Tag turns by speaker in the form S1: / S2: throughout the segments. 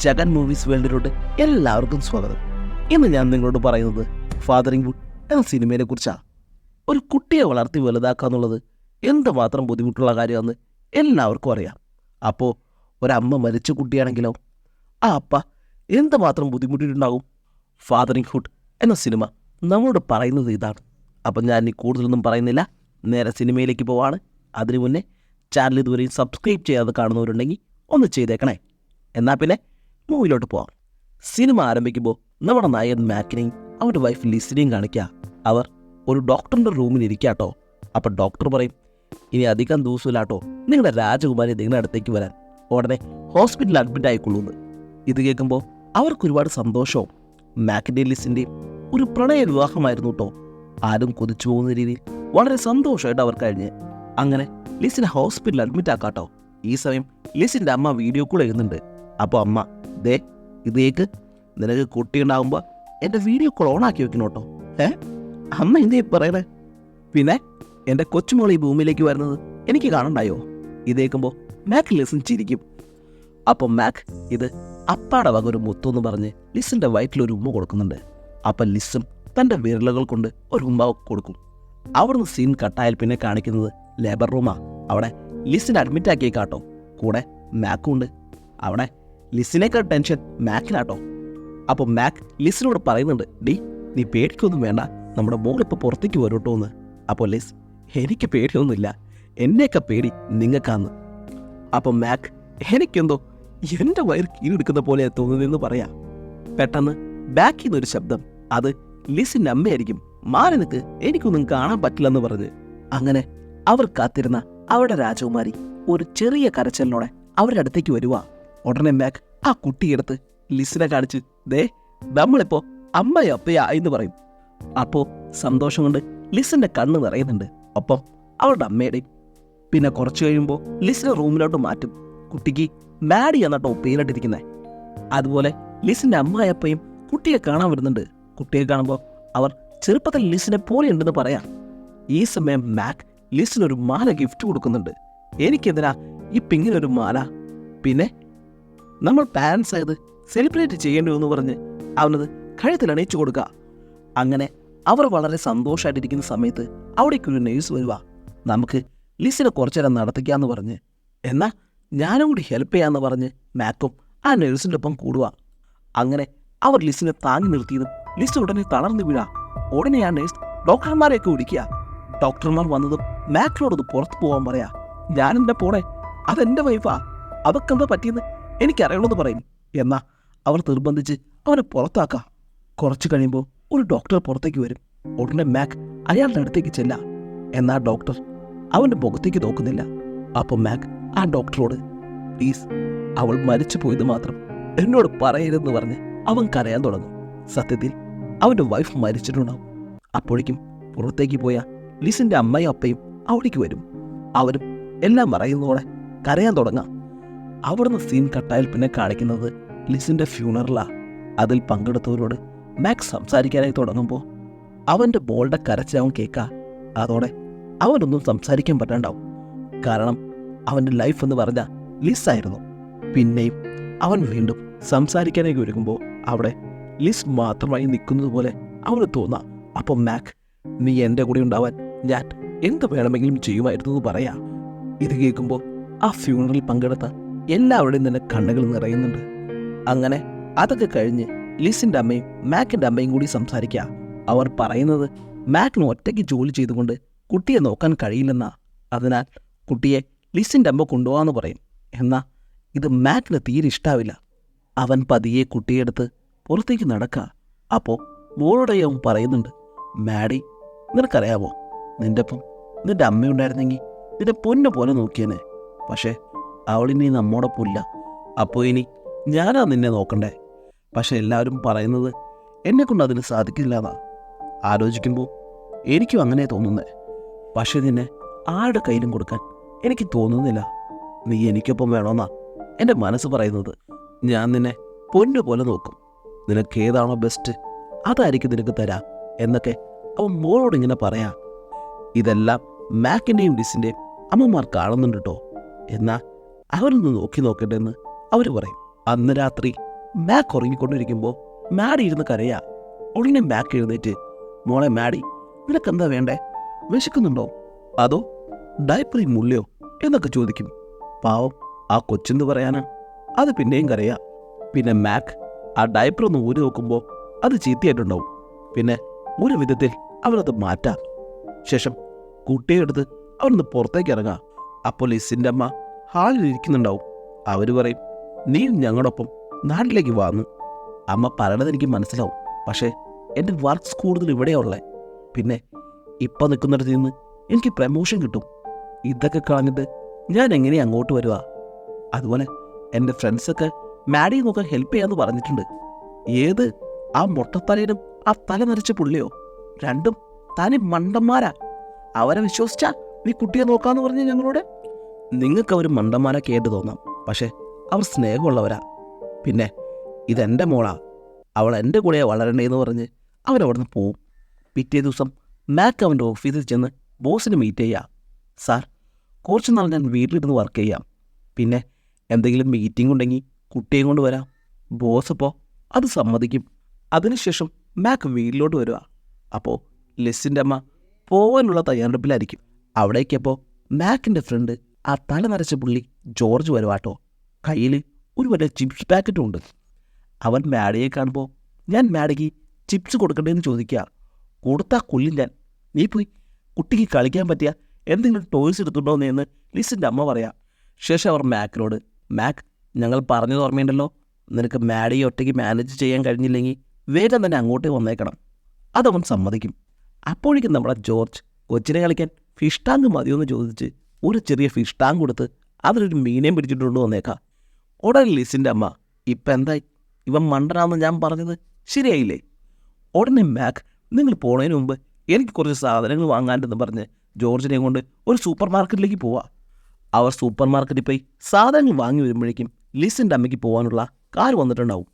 S1: Jagan movies വേൾഡിലോട്ട് എല്ലാവർക്കും സ്വാഗതം. ഇന്ന് ഞാൻ നിങ്ങളോട് പറയുന്നത് ഫാദറിംഗ് വുഡ് എന്ന സിനിമയെ കുറിച്ചാണ് ഒരു കുട്ടിയെ വളർത്തി വലുതാക്കുക എന്നുള്ളത് എന്തുമാത്രം ബുദ്ധിമുട്ടുള്ള കാര്യമാണെന്ന് എല്ലാവർക്കും അറിയാം. അപ്പോൾ ഒരമ്മ മരിച്ച കുട്ടിയാണെങ്കിലോ ആ അപ്പ എന്തുമാത്രം ബുദ്ധിമുട്ടിയിട്ടുണ്ടാകും ഫാദറിംഗ് ഹുഡ് എന്ന സിനിമ നമ്മളോട് പറയുന്നത് ഇതാണ്. അപ്പം ഞാൻ ഇനി കൂടുതലൊന്നും പറയുന്നില്ല. നേരെ സിനിമയിലേക്ക് പോവാണ്. അതിനു മുന്നേ ചാനൽ ഇതുവരെയും സബ്സ്ക്രൈബ് ചെയ്യാതെ കാണുന്നവരുണ്ടെങ്കിൽ ഒന്ന് ചെയ്തേക്കണേ. എന്നാൽ പിന്നെ മൂവിലോട്ട് പോവാം. സിനിമ ആരംഭിക്കുമ്പോൾ നമ്മുടെ നായകൻ മാക്കിനെയും അവന്റെ വൈഫ് ലിസിനെയും കാണിക്കുക അവർ ഒരു ഡോക്ടറിന്റെ റൂമിൽ ഇരിക്കാട്ടോ. അപ്പം ഡോക്ടർ പറയും ഇനി അധികം ദിവസമില്ലാട്ടോ നിങ്ങളുടെ രാജകുമാരി നിങ്ങളുടെ അടുത്തേക്ക് വരാൻ. ഉടനെ ഹോസ്പിറ്റലിൽ അഡ്മിറ്റ് ആയിക്കൊള്ളുന്നു. ഇത് കേൾക്കുമ്പോൾ അവർക്ക് ഒരുപാട് സന്തോഷവും മാക്കിന്റെയും ലിസിന്റെയും ഒരു പ്രണയ വിവാഹമായിരുന്നു കേട്ടോ ആരും കൊതിച്ചു പോകുന്ന രീതിയിൽ വളരെ സന്തോഷമായിട്ട് അവർ കഴിഞ്ഞ്. അങ്ങനെ ലിസിനെ ഹോസ്പിറ്റലിൽ അഡ്മിറ്റ് ആക്കാട്ടോ. ഈ സമയം ലിസിന്റെ അമ്മ വീഡിയോ കോൾ ചെയ്യുന്നുണ്ട്. അപ്പോൾ അമ്മ ദേ ഇതേക്ക് നിനക്ക് കുട്ടി ഉണ്ടാകുമ്പോൾ എന്റെ വീഡിയോ കോൾ ഓണാക്കി വെക്കണം കേട്ടോ. ഏ? അമ്മ എന്തേ പറയണേ? പിന്നെ എന്റെ കൊച്ചുമോൾ ഈ ഭൂമിയിലേക്ക് വരുന്നത് എനിക്ക് കാണണ്ടായോ? ഇതേക്കുമ്പോൾ മാക്ക് ലിസൺ ചിരിക്കും. അപ്പോൾ മാക്ക് ഇത് അപ്പാടെ വക ഒരു മുത്തെന്ന് പറഞ്ഞ് ലിസിന്റെ വയറ്റിൽ ഒരു ഉമ്മ കൊടുക്കുന്നുണ്ട്. അപ്പം ലിസും തന്റെ വിരലുകൾ കൊണ്ട് ഒരു ഉമ്മ കൊടുക്കും. അവിടുന്ന് സീൻ കട്ടായാൽ പിന്നെ കാണിക്കുന്നത് ലേബർ റൂമാണ് അവിടെ ലിസിനെ അഡ്മിറ്റ് ആക്കിയേക്കാട്ടോ. കൂടെ മാക്കും ഉണ്ട്. അവിടെ ലിസിനേക്കാൾ ടെൻഷൻ മാക്കിനാട്ടോ. അപ്പോൾ മാക് ലിസിനോട് പറയുന്നുണ്ട് ഡി നീ പേടിക്കൊന്നും വേണ്ട. നമ്മുടെ മോളിപ്പോൾ പുറത്തേക്ക് വരൂട്ടോ എന്ന് അപ്പോൾ ലിസ് എനിക്ക് പേടിയൊന്നുമില്ല. എന്നെയൊക്കെ പേടി നിങ്ങൾക്കാന്ന്. അപ്പോൾ മാക് എനിക്കെന്തോ എന്റെ വയർ കീഴെടുക്കുന്ന പോലെ തോന്നുന്നതെന്ന് പറയാം. പെട്ടെന്ന് ബാക്കിൽ നിന്നൊരു ശബ്ദം അത് ലിസിന്റെ അമ്മയായിരിക്കും. മാറി നിൽക്ക് എനിക്കൊന്നും കാണാൻ പറ്റില്ലെന്ന് പറഞ്ഞ്. അങ്ങനെ അവർ കാത്തിരുന്ന അവരുടെ രാജകുമാരി ഒരു ചെറിയ കരച്ചലിനോടെ അവരുടെ അടുത്തേക്ക് വരുവാ. ഉടനെ മാക് ആ കുട്ടിയെടുത്ത് ലിസിനെ കാണിച്ച് ദേ നമ്മളിപ്പോ അമ്മയോ അപ്പയാ എന്ന് പറയും. അപ്പോൾ സന്തോഷം കൊണ്ട് ലിസിന്റെ കണ്ണ് നിറയുന്നുണ്ട്. ഒപ്പം അവളുടെ അമ്മയുടെയും. പിന്നെ കുറച്ച് കഴിയുമ്പോൾ ലിസിനെ റൂമിലോട്ട് മാറ്റും. കുട്ടിക്ക് മാഡി എന്നാട്ടോ പേരിട്ടിരിക്കുന്നത് അതുപോലെ ലിസിന്റെ അമ്മയപ്പയും കുട്ടിയെ കാണാൻ വരുന്നുണ്ട്. കുട്ടിയെ കാണുമ്പോൾ അവർ ചെറുപ്പത്തിൽ ലിസിനെ പോലെ ഉണ്ടെന്ന് പറയാം. ഈ സമയം മാക് ലിസിനൊരു മാല ഗിഫ്റ്റ് കൊടുക്കുന്നുണ്ട്. എനിക്കെന്തിനാ ഈ പിങ്ങിനൊരു മാല? പിന്നെ നമ്മൾ പാരൻസ് ആയത് സെലിബ്രേറ്റ് ചെയ്യേണ്ടു എന്ന് പറഞ്ഞ് അവനത് കഴുത്തിൽ അണിയിച്ചു കൊടുക്കുക അങ്ങനെ അവർ വളരെ സന്തോഷമായിട്ടിരിക്കുന്ന സമയത്ത് അവിടേക്ക് ഒരു നേഴ്സ് വരുക നമുക്ക് ലിസിനെ കുറച്ചു നേരം നടത്തിക്കാന്ന് പറഞ്ഞ് എന്നാൽ ഞാനും കൂടി ഹെൽപ്പ് ചെയ്യാമെന്ന് പറഞ്ഞ് മാക്കും ആ നേഴ്സിന്റെ ഒപ്പം കൂടുക അങ്ങനെ അവർ ലിസിനെ താങ്ങി നിർത്തിയതും ലിസ് ഉടനെ തളർന്നു വീഴാ. ഉടനെ ആ നേഴ്സ് ഡോക്ടർമാരെയൊക്കെ വിളിക്കുക ഡോക്ടർമാർ വന്നതും മാക്കിനോടൊന്ന് പുറത്തു പോകാൻ പറയാ. ഞാനെന്റെ പോണേ? അതെന്റെ വൈഫാ അതൊക്കെ എന്താ പറ്റിയെന്ന് എനിക്കറിയണമെന്ന് പറയും. എന്നാ അവർ നിർബന്ധിച്ച് അവനെ പുറത്താക്കാം. കുറച്ച് കഴിയുമ്പോൾ ഒരു ഡോക്ടർ പുറത്തേക്ക് വരും. ഉടനെ മാക് അയാളുടെ അടുത്തേക്ക് ചെല്ല. എന്നാ ഡോക്ടർ അവന്റെ മുഖത്തേക്ക് നോക്കുന്നില്ല. അപ്പോൾ മാക് ആ ഡോക്ടറോട് പ്ലീസ് അവൾ മരിച്ചു പോയത് മാത്രം എന്നോട് പറയരുതെന്ന് പറഞ്ഞ് അവൻ കരയാൻ തുടങ്ങും. സത്യത്തിൽ അവന്റെ വൈഫ് മരിച്ചിട്ടുണ്ടാവും. അപ്പോഴേക്കും പുറത്തേക്ക് പോയ ലിസിന്റെ അമ്മയും അപ്പയും അവിടേക്ക് വരും. അവരും എല്ലാം പറയുന്നതോടെ കരയാൻ തുടങ്ങാം. അവിടുന്ന് സീൻ കട്ടായാൽ പിന്നെ കാണിക്കുന്നത് ലിസിന്റെ ഫ്യൂണറലാ അതിൽ പങ്കെടുത്തവരോട് മാക്സ് സംസാരിക്കാനായി തുടങ്ങുമ്പോൾ അവന്റെ ബോളുടെ കരച്ചിലാവും കേൾക്കുക അതോടെ അവനൊന്നും സംസാരിക്കാൻ പറ്റാണ്ടാവും. കാരണം അവന്റെ ലൈഫ് എന്ന് പറഞ്ഞ ലിസ്സായിരുന്നു പിന്നെയും അവൻ വീണ്ടും സംസാരിക്കാനായി ഒരുങ്ങുമ്പോൾ അവിടെ ലിസ് മാത്രമായി നിൽക്കുന്നത് പോലെ അവന് തോന്നാം. അപ്പം മാക് നീ എന്റെ കൂടെ ഉണ്ടാവാൻ ഞാൻ എന്ത് വേണമെങ്കിലും ചെയ്യുമായിരുന്നു എന്ന് പറയാം. ഇത് കേൾക്കുമ്പോൾ ആ ഫ്യൂണറിൽ പങ്കെടുത്ത എല്ലാവരുടെയും തന്നെ കണ്ണുകൾ നിറയുന്നുണ്ട്. അങ്ങനെ അതൊക്കെ കഴിഞ്ഞ് ലിസിന്റെ അമ്മയും മാക്കിന്റെ അമ്മയും കൂടി സംസാരിക്കുക അവർ പറയുന്നത് മാക്കിന് ഒറ്റയ്ക്ക് ജോലി ചെയ്തുകൊണ്ട് കുട്ടിയെ നോക്കാൻ കഴിയില്ലെന്നാ. അതിനാൽ കുട്ടിയെ ലിസിന്റെ അമ്മ കൊണ്ടുപോകാമെന്ന് പറയും. എന്നാ ഇത് മാക്കിന് തീരെ ഇഷ്ടാവില്ല. അവൻ പതിയെ കുട്ടിയെടുത്ത് പുറത്തേക്ക് നടക്കുക അപ്പോൾ മോളോടെ അവൻ പറയുന്നുണ്ട് മാഡി നിനക്കറിയാമോ നിന്റെ ഒപ്പം നിന്റെ അമ്മയുണ്ടായിരുന്നെങ്കിൽ നിന്റെ പൊന്നു പോലെ നോക്കിയേനെ. പക്ഷേ അവളിനി നമ്മോടൊപ്പം ഇല്ല അപ്പോൾ ഇനി ഞാനാ നിന്നെ നോക്കണ്ടേ? പക്ഷെ എല്ലാവരും പറയുന്നത് എന്നെക്കൊണ്ട് അതിന് സാധിക്കില്ല എന്നാ. ആലോചിക്കുമ്പോൾ എനിക്കും അങ്ങനെ തോന്നുന്നേ. പക്ഷെ നിന്നെ ആരുടെ കയ്യിലും കൊടുക്കാൻ എനിക്ക് തോന്നുന്നില്ല. നീ എനിക്കൊപ്പം വേണമെന്നാ എന്റെ മനസ്സ് പറയുന്നത്. ഞാൻ നിന്നെ പൊന്നു പോലെ നോക്കും. നിനക്ക് ഏതാണോ ബെസ്റ്റ്? അതായിരിക്കും നിനക്ക് തരാം എന്നൊക്കെ അവൻ മോളോട് ഇങ്ങനെ പറയാം. ഇതെല്ലാം മാക്കിന്റെയും ഡിസിന്റെയും അമ്മമാർ കാണുന്നുണ്ട് കേട്ടോ എന്നാൽ അവരൊന്ന് നോക്കി നോക്കട്ടെ എന്ന് അവർ പറയും. അന്ന് രാത്രി മാക്ക് ഉറങ്ങിക്കൊണ്ടിരിക്കുമ്പോൾ മാഡി ഇരുന്ന് കരയാ. ഉടനെ മാക്ക് എഴുന്നേറ്റ് മോളെ മാഡി നിനക്കെന്താ വേണ്ടേ? വിശക്കുന്നുണ്ടോ? അതോ ഡയപ്പറി മുള്ളിയോ എന്നൊക്കെ ചോദിക്കും. പാവം ആ കൊച്ചെന്ന് പറയാനാ? അത് പിന്നെയും കരയാ. പിന്നെ മാക്ക് ആ ഡയപ്പർ ഒന്ന് ഊരി നോക്കുമ്പോൾ അത് ചീത്തയായിട്ടുണ്ടാവും. പിന്നെ ഒരു വിധത്തിൽ അവനത് മാറ്റാം. ശേഷം കുട്ടിയെടുത്ത് അവരൊന്ന് പുറത്തേക്ക് ഇറങ്ങാം. അപ്പോൾ ലിസിന്റെ അമ്മ ഹാളിൽ ഇരിക്കുന്നുണ്ടാവും അവർ പറയും നീ ഞങ്ങളോടൊപ്പം നാട്ടിലേക്ക് വാങ്ങു അമ്മ പറയണത് എനിക്ക് മനസ്സിലാവും. പക്ഷേ എന്റെ വർക്ക്സ് കൂടുതൽ ഇവിടെയുള്ളേ പിന്നെ ഇപ്പം നിൽക്കുന്നിടത്ത് നിന്ന് എനിക്ക് പ്രമോഷൻ കിട്ടും. ഇതൊക്കെ കളഞ്ഞിട്ട് ഞാൻ എങ്ങനെ അങ്ങോട്ട് വരുക? അതുപോലെ എന്റെ ഫ്രണ്ട്സൊക്കെ മാഡിയെ നോക്കാൻ ഹെൽപ്പ് ചെയ്യാമെന്ന് പറഞ്ഞിട്ടുണ്ട്. ഏത്? ആ മൊട്ടത്തലയിലും ആ തല നിറച്ച പുള്ളിയോ? രണ്ടും തനി മണ്ടന്മാരാ. അവരെ വിശ്വസിച്ചാ നീ കുട്ടിയെ നോക്കാന്ന് പറഞ്ഞ ഞങ്ങളോട്? നിങ്ങൾക്ക് അവർ മണ്ടന്മാരെ കേട്ട് തോന്നാം. പക്ഷേ അവർ സ്നേഹമുള്ളവരാ. പിന്നെ ഇതെന്റെ മോളാ. അവൾ എന്റെ കൂടെ വളരണ്ടേന്ന് പറഞ്ഞ് അവരവിടുന്ന് പോവും. പിറ്റേ ദിവസം മാക്ക് അവന്റെ ഓഫീസിൽ ചെന്ന് ബോസിനെ മീറ്റ് ചെയ്യാം. സാർ കുറച്ച് നാൾ ഞാൻ വീട്ടിലിരുന്ന് വർക്ക് ചെയ്യാം. പിന്നെ എന്തെങ്കിലും മീറ്റിംഗ് ഉണ്ടെങ്കിൽ കുട്ടിയെ കൊണ്ട് വരാം. ബോസ് അപ്പോൾ അത് സമ്മതിക്കും. അതിനുശേഷം മാക്ക് വീട്ടിലോട്ട് വരിക അപ്പോൾ ലെസ്സിന്റെ അമ്മ പോവാനുള്ള തയ്യാറെടുപ്പിലായിരിക്കും. അവിടേക്കപ്പോൾ മാക്കിന്റെ ഫ്രണ്ട് ആ തല നരച്ച പുള്ളി ജോർജ് വരുവാട്ടോ കയ്യിൽ ഒരു വലിയ ചിപ്സ് പാക്കറ്റും ഉണ്ട്. അവൻ മാഡിയെ കാണുമ്പോൾ ഞാൻ മാഡിക്ക് ചിപ്സ് കൊടുക്കണ്ടേന്ന് ചോദിക്കുക കൊടുത്താൽ കൊല്ലും ഞാൻ. നീ പോയി കുട്ടിക്ക് കളിക്കാൻ പറ്റിയ എന്തെങ്കിലും ടോയ്സ് എടുത്തുണ്ടോ എന്ന് ലിസിന്റെ അമ്മ പറയാം. ശേഷം അവർ മാക്കിനോട് മാക് ഞങ്ങൾ പറഞ്ഞത് ഓർമ്മയുണ്ടല്ലോ. നിനക്ക് മാഡിയെ ഒറ്റയ്ക്ക് മാനേജ് ചെയ്യാൻ കഴിഞ്ഞില്ലെങ്കിൽ വേഗം തന്നെ അങ്ങോട്ടേ വന്നേക്കണം. അതവൻ സമ്മതിക്കും. അപ്പോഴേക്കും നമ്മുടെ ജോർജ് കൊച്ചിനെ കളിക്കാൻ ഫിഷ് ടാങ്ക് മതിയെന്ന് ചോദിച്ച് ഒരു ചെറിയ ഫിഷ് ടാങ്ക് കൊടുത്ത് അതിലൊരു മീനേം പിടിച്ചിട്ടുണ്ട് വന്നേക്കാം. ഉടനെ ലിസിന്റെ അമ്മ ഇപ്പം എന്തായി? ഇവൻ മണ്ടനാന്ന് ഞാൻ പറഞ്ഞത് ശരിയായില്ലേ? ഉടനെ മാക് നിങ്ങൾ പോണതിന് മുമ്പ് എനിക്ക് കുറച്ച് സാധനങ്ങൾ വാങ്ങാണ്ടെന്ന് പറഞ്ഞ് ജോർജിനെ കൊണ്ട് ഒരു സൂപ്പർ മാർക്കറ്റിലേക്ക് പോവാ. അവർ സൂപ്പർ മാർക്കറ്റിൽ പോയി സാധനങ്ങൾ വാങ്ങി വരുമ്പോഴേക്കും ലിസിന്റെ അമ്മയ്ക്ക് പോകാനുള്ള കാർ വന്നിട്ടുണ്ടാവും.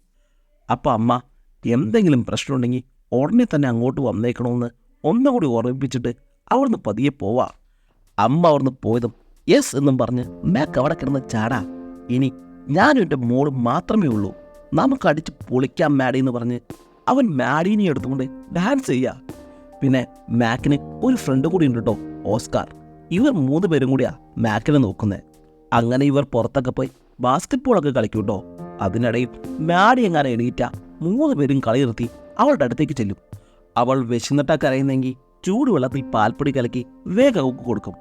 S1: അപ്പോൾ അമ്മ എന്തെങ്കിലും പ്രശ്നമുണ്ടെങ്കിൽ ഉടനെ തന്നെ അങ്ങോട്ട് വന്നേക്കണമെന്ന് ഒന്നുകൂടി ഓർമ്മിപ്പിച്ചിട്ട് അവിടുന്ന് പതിയെ പോവാ. അമ്മ അവിടുന്ന് പോയതും യെസ് എന്നും പറഞ്ഞ് മാക്ക് അവിടെ കിടന്ന് ചാടാ. ഇനി ഞാനും എന്റെ മോൾ മാത്രമേ ഉള്ളൂ. നമുക്ക് അടിച്ച് പൊളിക്കാം മാഡി എന്ന് പറഞ്ഞ് അവൻ മാഡീനെ എടുത്തുകൊണ്ട് ഡാൻസ് ചെയ്യാ. പിന്നെ മാക്കിന് ഒരു ഫ്രണ്ട് കൂടി ഉണ്ട് കേട്ടോ ഓസ്കാർ. ഇവർ മൂന്ന് പേരും കൂടിയാ മാക്കിനെ നോക്കുന്നത് അങ്ങനെ ഇവർ പുറത്തൊക്കെ പോയി ബാസ്കറ്റ് ബോളൊക്കെ കളിക്കും കേട്ടോ അതിനിടയിൽ മാഡി എങ്ങനെ എണീറ്റ മൂന്ന് പേരും കളി നിർത്തി അവളുടെ അടുത്തേക്ക് ചെല്ലും. അവൾ വിശന്നിട്ടാ കരയുന്നെങ്കിൽ ചൂടുവെള്ളത്തിൽ പാൽപ്പൊടി കലക്കി വേഗം അവൾക്ക് കൊടുക്കും.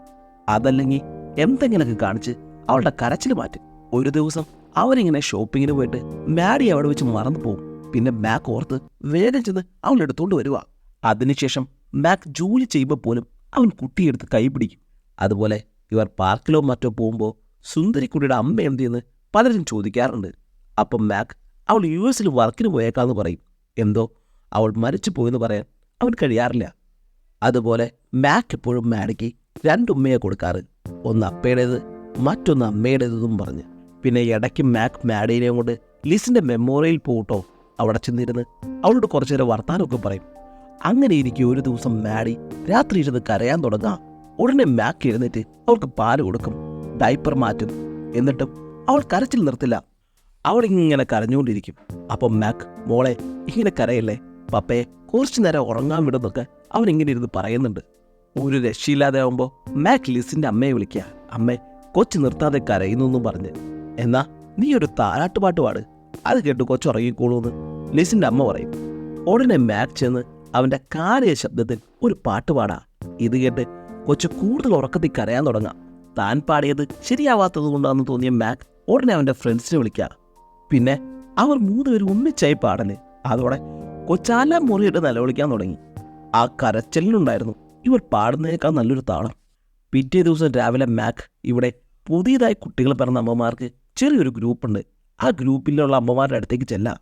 S1: അതല്ലെങ്കിൽ എന്തെങ്കിലുമൊക്കെ കാണിച്ച് അവളുടെ കരച്ചിൽ മാറ്റും. ഒരു ദിവസം അവരിങ്ങനെ ഷോപ്പിങ്ങിന് പോയിട്ട് മാഡി അവിടെ വെച്ച് മറന്നു പോകും പിന്നെ മാക്ക് ഓർത്ത് വേഗം ചെന്ന് അവൾ എടുത്തുകൊണ്ട് വരിക അതിനുശേഷം മാക്ക് ജോലി ചെയ്യുമ്പോൾ പോലും അവൻ കുട്ടിയെടുത്ത് കൈപിടിക്കും അതുപോലെ ഇവർ പാർക്കിലോ മറ്റോ പോകുമ്പോൾ സുന്ദരിക്കുട്ടിയുടെ അമ്മ എന്തെന്ന് പലരും ചോദിക്കാറുണ്ട്. അപ്പം മാക്ക് അവൾ യു എസിൽ വർക്കിന് പോയേക്കാന്ന് പറയും. എന്തോ അവൾ മരിച്ചു പോയെന്ന് പറയാൻ അവൻ കഴിയാറില്ല. അതുപോലെ മാക്ക് എപ്പോഴും മാഡിക്ക് രണ്ടുമ്മയെ കൊടുക്കാറ്. ഒന്ന് അപ്പയുടേത് മറ്റൊന്ന് അമ്മയുടേതെന്നും പറഞ്ഞ്. പിന്നെ ഇടയ്ക്ക് മാക്ക് മാഡീനെയും കൊണ്ട് ലിസിന്റെ മെമ്മോറിയൽ പോട്ടോ അവിടെ ചെന്നിരുന്ന് അവളോട് കുറച്ചു നേരം വർത്താനമൊക്കെ പറയും. അങ്ങനെ ഇരിക്കും ഒരു ദിവസം മാഡി രാത്രി ഇരുന്ന് കരയാൻ തുടങ്ങാം. ഉടനെ മാക്ക് എഴുന്നേറ്റ് അവൾക്ക് പാൽ കൊടുക്കും ഡൈപ്പർ മാറ്റും. എന്നിട്ടും അവൾ കരച്ചിൽ നിർത്തില്ല. അവൾ ഇങ്ങനെ കരഞ്ഞുകൊണ്ടിരിക്കും. അപ്പം മാക്ക് മോളെ ഇങ്ങനെ കരയല്ലേ? പപ്പയെ കുറച്ചു നേരം ഉറങ്ങാൻ വിടുന്നൊക്കെ അവൻ ഇങ്ങനെ ഇരുന്ന് പറയുന്നുണ്ട്. ഒരു രക്ഷയില്ലാതെ ആവുമ്പോൾ മാക് ലിസിന്റെ അമ്മയെ വിളിക്കുക. അമ്മേ കൊച്ചു നിർത്താതെ കരയുന്നു എന്നും പറഞ്ഞ്. എന്നാ നീ ഒരു താരാട്ടുപാട്ട് പാട്. അത് കേട്ട് കൊച്ചു ഉറങ്ങിക്കോളൂന്ന് ലിസിന്റെ അമ്മ പറയും. ഉടനെ മാക് ചെന്ന് അവന്റെ കാലിയ ശബ്ദത്തിൽ ഒരു പാട്ട് പാടാ. ഇത് കേട്ട് കൊച്ചു കൂടുതൽ ഉറക്കത്തിൽ കരയാൻ തുടങ്ങാം. താൻ പാടിയത് ശരിയാവാത്തത് കൊണ്ടാണെന്ന് തോന്നിയ മാക് ഉടനെ അവന്റെ ഫ്രണ്ട്സിനെ വിളിക്കുക. പിന്നെ അവർ മൂന്നുപേരും ഒന്നിച്ചായി പാടൽ. അതോടെ കൊച്ചാല മുറിയിട്ട് നിലവിളിക്കാൻ തുടങ്ങി. ആ കരച്ചലിനുണ്ടായിരുന്നു ഇവർ പാടുന്നതിനേക്കാൾ നല്ലൊരു താളം. പിറ്റേ ദിവസം രാവിലെ മാക് ഇവിടെ പുതിയതായി കുട്ടികൾ പിറന്ന അമ്മമാർക്ക് ചെറിയൊരു ഗ്രൂപ്പുണ്ട്. ആ ഗ്രൂപ്പിലുള്ള അമ്മമാരുടെ അടുത്തേക്ക് ചെല്ലാം.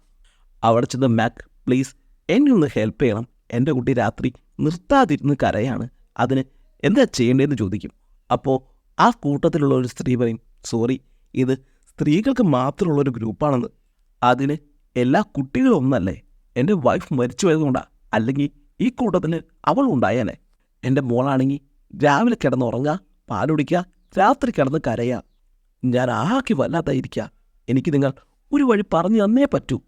S1: അവിടെ ചെന്ന് മാക് പ്ലീസ് എന്നെ ഒന്ന് ഹെൽപ്പ് ചെയ്യണം. എന്റെ കുട്ടി രാത്രി നിർത്താതിരുന്ന് കരയാണ്. അതിന് എന്താ ചെയ്യേണ്ടതെന്ന് ചോദിക്കും. അപ്പോൾ ആ കൂട്ടത്തിലുള്ള ഒരു സ്ത്രീ പറയും സോറി ഇത് സ്ത്രീകൾക്ക് മാത്രമുള്ള ഒരു ഗ്രൂപ്പാണെന്ന്. അതിന് എല്ലാ കുട്ടികളും ഒന്നല്ലേ? എന്റെ വൈഫ് മരിച്ചു പോയതുകൊണ്ടാണ് അല്ലെങ്കിൽ ഈ കൂട്ടത്തിൽ അവൾ ഉണ്ടായേനെ. എന്റെ മോളാണെങ്കിൽ രാവിലെ കിടന്ന് ഉറങ്ങുക പാലുടിക്കുക രാത്രി കിടന്ന് കരയുക. ഞാൻ ആക്കി വല്ലാതായിരിക്കുക. എനിക്ക് നിങ്ങൾ ഒരു വഴി പറഞ്ഞു തന്നേ പറ്റൂ.